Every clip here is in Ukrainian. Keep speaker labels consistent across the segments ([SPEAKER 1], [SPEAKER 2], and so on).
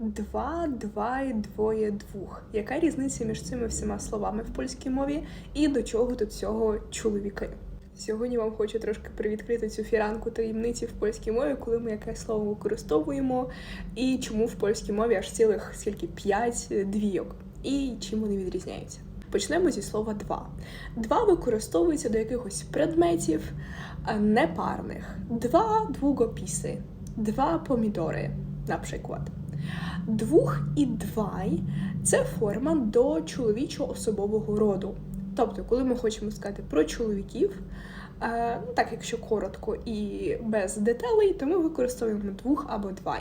[SPEAKER 1] два, двай, двоє, двох. Яка різниця між цими всіма словами в польській мові і до чого тут цього чоловіки? Сьогодні вам хочу трошки привідкрити цю фіранку таємниці в польській мові, коли ми якесь слово використовуємо, і чому в польській мові аж цілих скільки п'ять двійок, і чим вони відрізняються. Почнемо зі слова два. Два використовується до якихось предметів непарних. Два двугописи, два помідори, наприклад. Двух і двай це форма до чоловічого особового роду. Тобто, коли ми хочемо сказати про чоловіків, е, так якщо коротко і без деталей, то ми використовуємо двух або двай.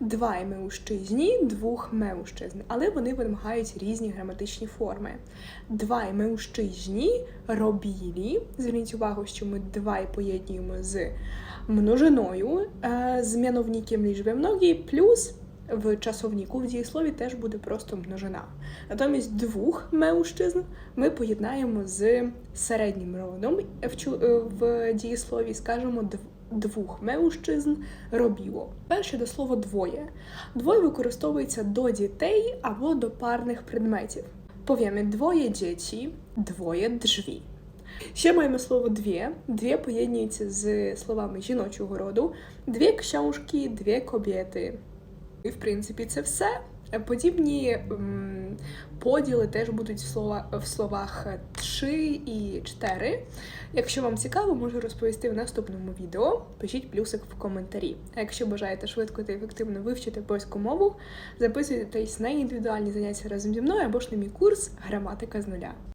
[SPEAKER 1] Двай меущизні, двух меущизн, але вони вимагають різні граматичні форми. Двай меущизні робілі. Зверніть увагу, що ми двай поєднуємо з множиною, е, з м'яновником лічби многі, плюс в часовнику в дієслові теж буде просто множина. Натомість двох меущизн ми поєднаємо з середнім родом в, чу- е, в дієслові, скажемо двох меущизн робіло. Перше до слова двоє. Двоє використовується до дітей або до парних предметів. Powiemy двоє dzieci, двоє drzwi. Ще маємо слово дві. Дві поєднується з словами жіночого роду. Дві książki, дві kobiety. І в принципі це все. Подібні поділи теж будуть в, слова, в словах три і чотири. Якщо вам цікаво, можу розповісти в наступному відео. Пишіть плюсик в коментарі. А якщо бажаєте швидко та ефективно вивчити польську мову, записуйтесь на індивідуальні заняття разом зі мною або ж на мій курс Граматика з нуля.